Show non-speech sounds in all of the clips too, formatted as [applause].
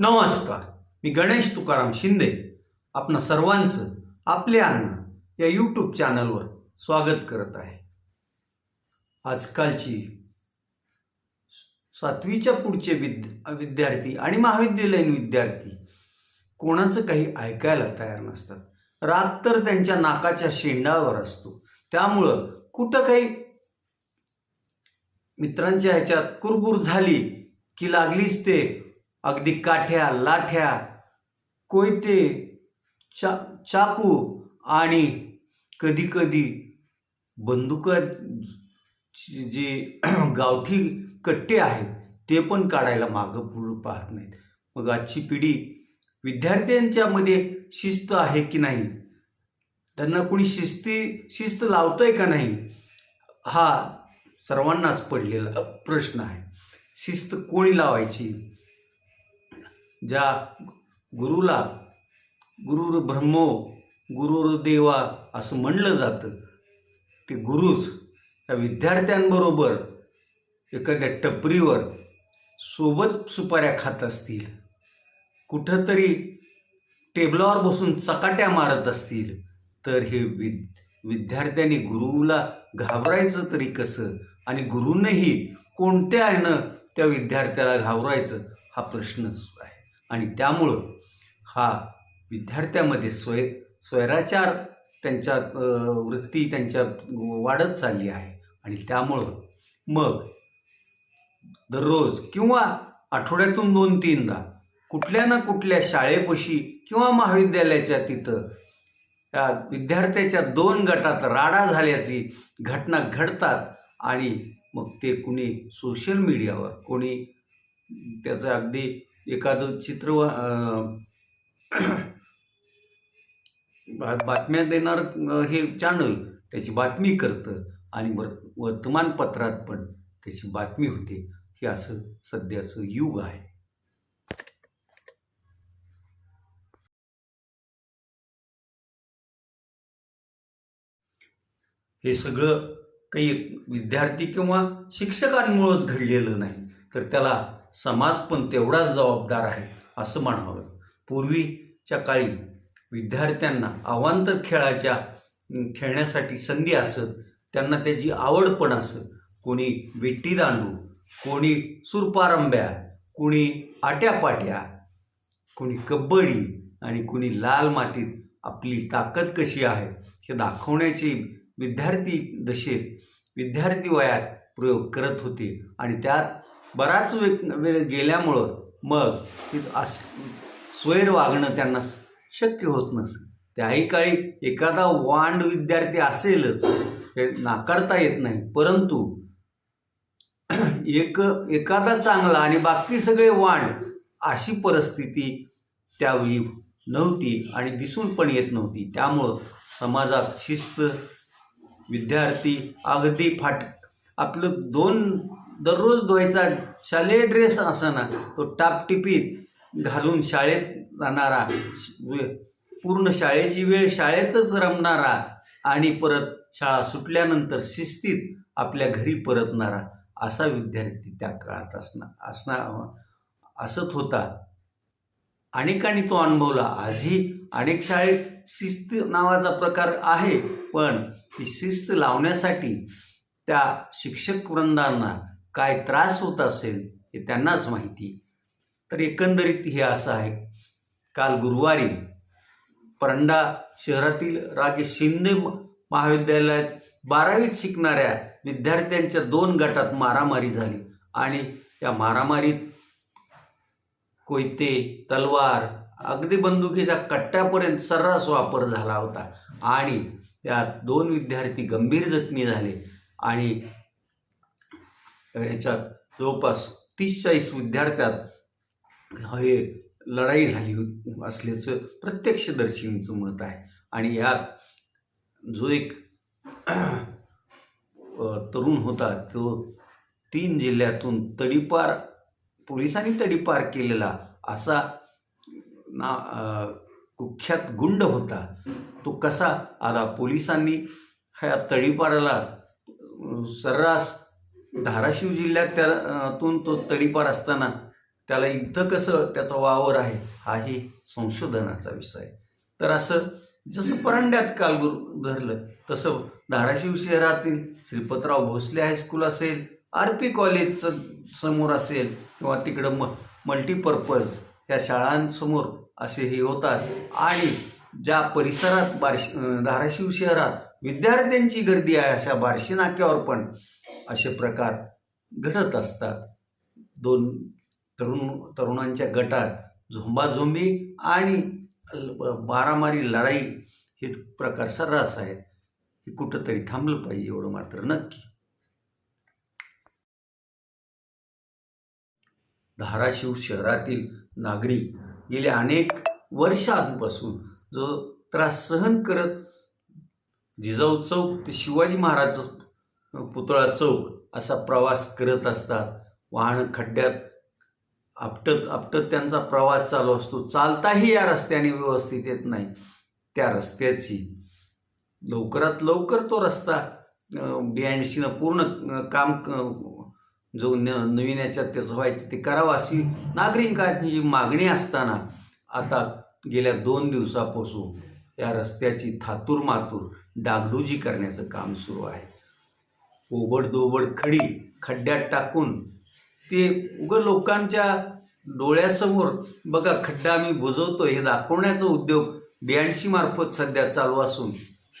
नमस्कार. मी गणेश तुकाराम शिंदे. आपणा सर्वांचं आपले अन्न या यूट्यूब चॅनलवर स्वागत करत आहे. आजकालची सातवीच्या पुढचे विद्या विद्यार्थी आणि महाविद्यालयीन विद्यार्थी कोणाचं काही ऐकायला तयार नसतात. राग तर त्यांच्या नाकाच्या शेंडावर असतो. त्यामुळं कुठं काही मित्रांच्या ह्याच्यात कुरबुर झाली की लागलीच ते अगदी काठ्या लाठ्या कोयते चा चाकू आणि कधीकधी बंदुका जे [clears throat] गावठी कट्टे आहेत ते पण काढायला मागं पुढं पाहत नाहीत. मग आजची पिढी विद्यार्थ्यांच्यामध्ये शिस्त आहे की नाही? त्यांना कोणी शिस्ती शिस्त लावतंय का नाही? हा सर्वांनाच पडलेला प्रश्न आहे. शिस्त कोणी लावायची? ज्या गुरुला गुरुर ब्रह्मो गुरुर देवा असं म्हणलं जातं ते गुरुच त्या विद्यार्थ्यांबरोबर एखाद्या टपरीवर सोबत सुपाऱ्या खात असतील कुठंतरी टेबलावर बसून चकाट्या मारत असतील तर हे विद विद्यार्थ्यांनी गुरुला घाबरायचं तरी कसं आणि गुरुनंही कोणत्या ह्यानं त्या विद्यार्थ्याला घाबरायचं हा प्रश्नच आणि त्यामुळं हा विद्यार्थ्यामध्ये स्वय स्वैराचार त्यांच्या वृत्ती त्यांच्या वाढत चालली आहे. आणि त्यामुळं मग दररोज किंवा आठवड्यातून दोन तीनदा कुठल्या ना कुठल्या शाळेपाशी किंवा महाविद्यालयाच्या तिथं त्या विद्यार्थ्याच्या दोन गटात राडा झाल्याची घटना घडतात आणि मग ते कुणी सोशल मीडियावर कोणी त्याचं अगदी एखादं चित्र [clears throat] बातम्या देणार हे चॅनल त्याची बातमी करतं आणि वर वर्तमानपत्रात पण त्याची बातमी होते. हे असं सध्याचं युग आहे. हे सगळं काही विद्यार्थी किंवा शिक्षकांमुळंच घडलेलं नाही. तर त्याला समाज पण तेवढाच जबाबदार आहे असं म्हणावं. पूर्वीच्या काळी विद्यार्थ्यांना अवांतर खेळाच्या खेळण्यासाठी संधी असत त्यांना त्याची आवड पण असत. कोणी विट्टीदांडू कोणी सुरपारंब्या कोणी आट्यापाट्या कोणी कबड्डी आणि कोणी लाल मातीत आपली ताकद कशी आहे हे दाखवण्याची विद्यार्थी दशेत विद्यार्थी वयात प्रयोग करत होते आणि त्यात बराच वे वेळ गेल्यामुळं मग अस स्वैर वागणं त्यांना शक्य होत नसतं. त्याही काळी एखादा वांड विद्यार्थी असेलच हे नाकारता येत नाही. परंतु एक एखादा चांगला आणि बाकी सगळे वांड अशी परिस्थिती त्यावेळी नव्हती आणि दिसून पण येत नव्हती. त्यामुळं समाजात शिस्त विद्यार्थी अगदी फाट आपलं दोन दररोज धुवायचा शालेय ड्रेस असाना तो टापटिपीत घालून शाळेत जाणारा पूर्ण शाळेची वेळ शाळेतच रमणारा आणि परत शाळा सुटल्यानंतर शिस्तीत आपल्या घरी परतणारा असा विद्यार्थी त्या काळात असणार असणार असत होता. अनेकांनी तो अनुभवला. आजही अनेक शाळेत शिस्त नावाचा प्रकार आहे पण ती शिस्त लावण्यासाठी त्या शिक्षक वृंदांना काय त्रास होत असेल हे त्यांनाच माहिती. तर एकंदरीत हे असं आहे. काल गुरुवारी परंडा शहरातील राकेश शिंदे महाविद्यालयात बारावीत शिकणाऱ्या विद्यार्थ्यांच्या दोन गटात मारामारी झाली आणि या मारामारीत कोयते तलवार अगदी बंदुकीच्या कट्ट्यापर्यंत सर्रास वापर झाला होता आणि यात दोन विद्यार्थी गंभीर जखमी झाले. आणि याच्यात जवळपास तीस चाळीस विद्यार्थ्यात हे लढाई झाली असल्याचं प्रत्यक्षदर्शींचं मत आहे. आणि यात जो एक तरुण होता तो तीन जिल्ह्यातून तडीपार पोलिसांनी तडीपार केलेला असा ना कुख्यात गुंड होता तो कसा आला? पोलिसांनी ह्या तडीपाराला सर्रास धाराशिव जिल्ह्यात त्यातून तो तडीपार असताना त्याला इथं कसं त्याचा वावर आहे हाही संशोधनाचा विषय आहे. तर असं जसं परांड्यात कालगुरु धरलं तसं धाराशिव शहरातील Shripatrao Bhosale high school R P P कॉलेजचं समोर असेल किंवा तिकडं म मल्टीपर्पज या शाळांसमोर असे हे होतात. आणि ज्या परिसरात बारश धाराशिव शहरात विद्यार्थ्यांची गर्दी आहे अशा बार्शी नाक्यावर पण असे प्रकार घडत असतात. दोन तरुण तरुणांच्या गटात झोंबाझोंबी आणि बारामारी लढाई हे प्रकार सर्रास आहेत. हे कुठंतरी थांबलं पाहिजे एवढं मात्र नक्की. धाराशिव शहरातील नागरिक गेल्या अनेक वर्षांपासून जो त्रास सहन करत जिजाऊ चौक ते शिवाजी महाराज पुतळा चौक असा प्रवास करत असतात. वाहन खड्ड्यात आपटत आपटत त्यांचा प्रवास चालू असतो. चालताही या रस्त्याने व्यवस्थित येत नाही. त्या रस्त्याची लवकरात लवकर तो रस्ता बी पूर्ण काम जो न नवीन याच्यात त्याचं व्हायचं ते करावं अशी नागरिकांची मागणी असताना आता गेल्या दोन दिवसापासून या रस्त्याची थातूर मातूर डागडुजी करण्याचं काम सुरू आहे. ओबडदोबड खडी खड्ड्यात टाकून ते उगं लोकांच्या डोळ्यासमोर बघा खड्डा आम्ही बुजवतो हे दाखवण्याचा उद्योग ब्याऐंशी मार्फत सध्या चालू असून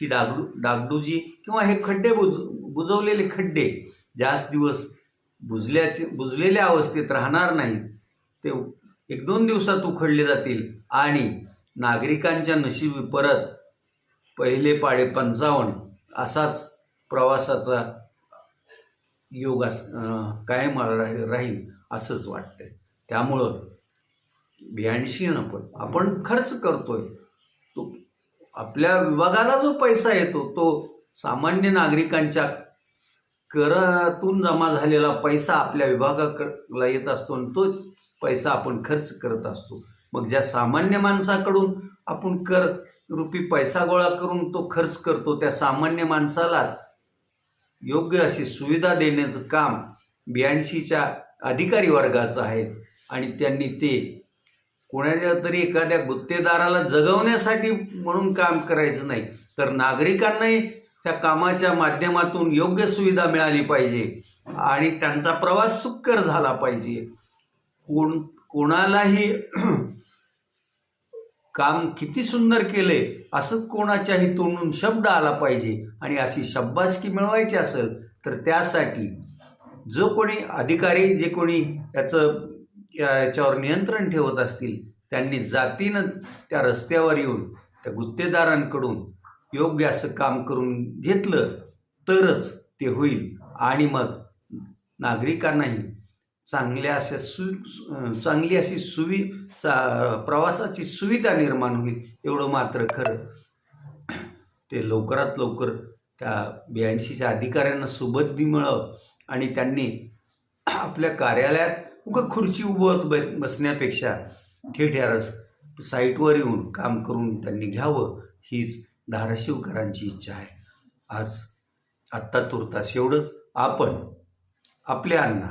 ही डागडू डागडुजी किंवा हे खड्डे बुज बुजवलेले खड्डे जास्त दिवस बुजल्याचे बुजलेल्या अवस्थेत राहणार नाहीत. ते एक दोन दिवसात उखडले जातील आणि नागरिकांच्या नशिबी परत पहिले पाडे पंचावन्न असाच प्रवासाचा योग अस कायम राहील असंच वाटतंय. त्यामुळं ब्याऐंशी पण. आपण खर्च करतोय. तो आपल्या विभागाला जो पैसा येतो तो सामान्य नागरिकांच्या करातून जमा झालेला पैसा आपल्या विभागाकडला येत असतो आणि तो पैसा आपण खर्च करत असतो. मग ज्या सामान्य माणसाकडून आपण कर रुपी पैसा गोळा करून तो खर्च करतो त्या सामान्य माणसालाच योग्य अशी सुविधा देण्याचं काम ब्याऐंशीच्या अधिकारी वर्गाचं आहे. आणि त्यांनी ते कोणाच्या तरी एखाद्या गुत्तेदाराला जगवण्यासाठी म्हणून काम करायचं नाही तर नागरिकांनाही त्या कामाच्या माध्यमातून योग्य सुविधा मिळाली पाहिजे आणि त्यांचा प्रवास सुकर झाला पाहिजे. कोण कोणालाही काम किती सुंदर केले असंच कोणाच्याही तोंडून शब्द आला पाहिजे आणि अशी शब्बासकी मिळवायची असेल तर त्यासाठी जो कोणी अधिकारी जे कोणी याचं या- याच्यावर नियंत्रण ठेवत असतील त्यांनी जातीनं त्या रस्त्यावर येऊन त्या गुत्तेदारांकडून योग्य असं काम करून घेतलं तरच ते होईल. आणि मग नागरिकांनाही चांगल्या अशा सु चांगली अशी सुवि चा प्रवासाची सुविधा निर्माण होईल एवढं मात्र खरं. ते लवकरात लवकर त्या ब्याऐंशीच्या अधिकाऱ्यांना सुबद्धी मिळावं आणि त्यांनी आपल्या कार्यालयात उगं खुर्ची उभं ब बसण्यापेक्षा थेट साईटवर येऊन काम करून त्यांनी घ्यावं हीच धाराशिवकरांची इच्छा आहे. आज आत्ता तुर्तास एवढंच. आपण आपल्या अण्णा